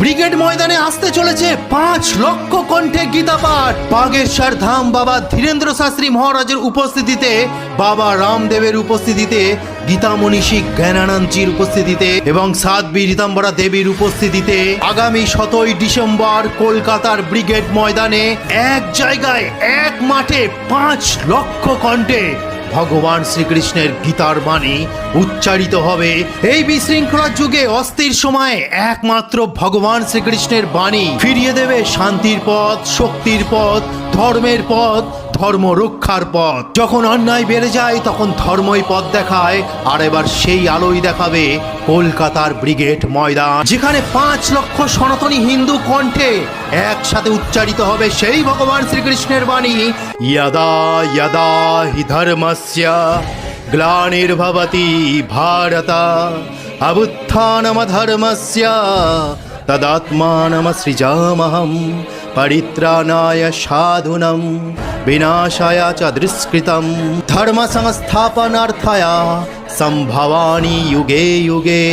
Brigade ময়দানে আসতে চলেছে পাঁচ লক্ষ কণ্ঠে গীতা পাঠ বাগেশ্বর ধাম বাবা ধীরেন্দ্র শাস্ত্রী মহারাজের উপস্থিতিতে, বাবা রামদেবের উপস্থিতিতে গীতা মনীষী জ্ঞানানন্দজির উপস্থিতিতে এবং সাতবি রীতাম্বরা দেবীর উপস্থিতিতে আগামী সতই ডিসেম্বর কলকাতার ব্রিগেড ময়দানে এক জায়গায়, এক মাঠে পাঁচ লক্ষ কণ্ঠে ভগবান শ্রীকৃষ্ণের গীতার বাণী উচ্চারিত হবে। এই বিশৃঙ্খলার যুগে অস্থির সময়ে একমাত্র ভগবান শ্রীকৃষ্ণের বাণী ফিরিয়ে দেবে শান্তির পথ, শক্তির পথ, ধর্মের পথ, ধর্ম রক্ষার পথ। যখন অন্যায় বেড়ে যায়, তখন ধর্মই পথ দেখায়। আর এবার সেই আলোই দেখাবে কলকাতার ব্রিগেড ময়দান, যেখানে পাঁচ লক্ষ সনাতনী হিন্দু কণ্ঠে একসাথে উচ্চারিত হবে সেই ভগবান শ্রীকৃষ্ণের বাণী। ইয়াদা ইয়াদা হি ধর্মস্য গ্লানির্ভবতি ভারত। অবুত্থানমধর্মস্য তদাত্মানমসৃজামহম। পরিত্রাণায় সাধুনম বিনাশায় চ ধর্ম সংস্থাপনার্থায় সম্ভবানি যুগে যুগে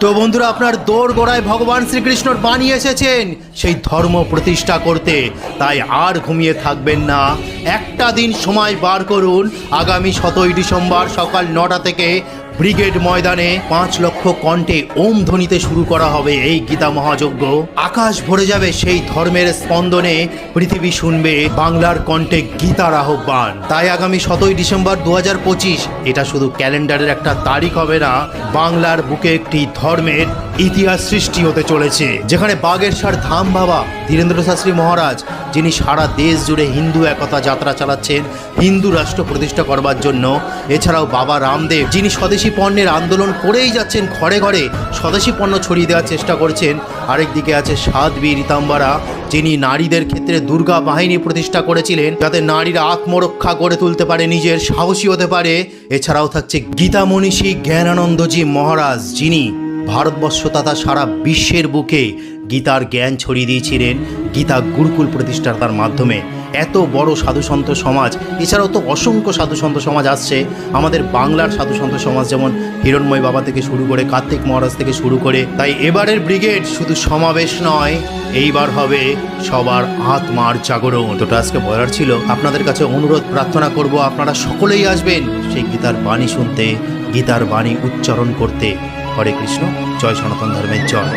তো বন্ধুরা, আপনার দৌড় গোড়ায় ভগবান শ্রীকৃষ্ণর বাণী এসেছেন, সেই ধর্ম প্রতিষ্ঠা করতে। তাই আর ঘুমিয়ে থাকবেন না। একটা দিন সময় বার করুন। আগামী সতই ডিসেম্বর সকাল নটা থেকে ব্রিগেড ময়দানে পাঁচ লক্ষ কণ্ঠে ওম ধ্বনিতে শুরু করা হবে এই গীতা মহাযজ্ঞ আকাশ ভরে যাবে সেই ধর্মের স্পন্দনে পৃথিবী শুনবে বাংলার কণ্ঠে গীতার আহ্বান। তাই আগামী সতই ডিসেম্বর দু হাজার পঁচিশ, এটা শুধু ক্যালেন্ডারের একটা তারিখ হবে না, বাংলার বুকে একটি ধর্মের ইতিহাস সৃষ্টি হতে চলেছে, যেখানে বাগেরসার ধাম বাবা ধীরেন্দ্র শাস্ত্রী মহারাজ যিনি সারা দেশ জুড়ে হিন্দু একতা যাত্রা চালাচ্ছেন, হিন্দু রাষ্ট্র প্রতিষ্ঠা করবার জন্য। এছাড়াও বাবা রামদেব, যিনি স্বদেশি পণ্যের আন্দোলন করেই যাচ্ছেন ঘরে ঘরে, স্বদেশি পণ্য ছড়িয়ে দেওয়ার চেষ্টা করছেন। আরেকদিকে আছে সাতবি রীতাম্বারা যিনি নারীদের ক্ষেত্রে দুর্গা বাহিনী প্রতিষ্ঠা করেছিলেন, যাতে নারীরা আত্মরক্ষা গড়ে তুলতে পারে, নিজের সাহসী হতে পারে। এছাড়াও থাকছে গীতা মনীষী জ্ঞানানন্দজি মহারাজ, যিনি ভারতবর্ষ তথা সারা বিশ্বের বুকে গীতার জ্ঞান ছড়িয়ে দিয়েছিলেন। গীতা গুরুকুল প্রতিষ্ঠার তার মাধ্যমে। এত বড় সাধুসন্ত সমাজ, এছাড়াও তো অসংখ্য সাধুসন্ত সমাজ আসছে। আমাদের বাংলার সাধুসন্ত সমাজ যেমন হিরণময় বাবা থেকে শুরু করে কার্তিক মহারাজ থেকে শুরু করে, তাই এবারের ব্রিগেড শুধু সমাবেশ নয়, এইবার হবে সবার আত্মার জাগরণ। তো আজকে বলার ছিল, আপনাদের কাছে অনুরোধ, প্রার্থনা করব আপনারা সকলেই আসবেন সেই গীতার বাণী শুনতে, গীতার বাণী উচ্চারণ করতে। হরে কৃষ্ণ, জয় সনাতন ধর্মের জয়।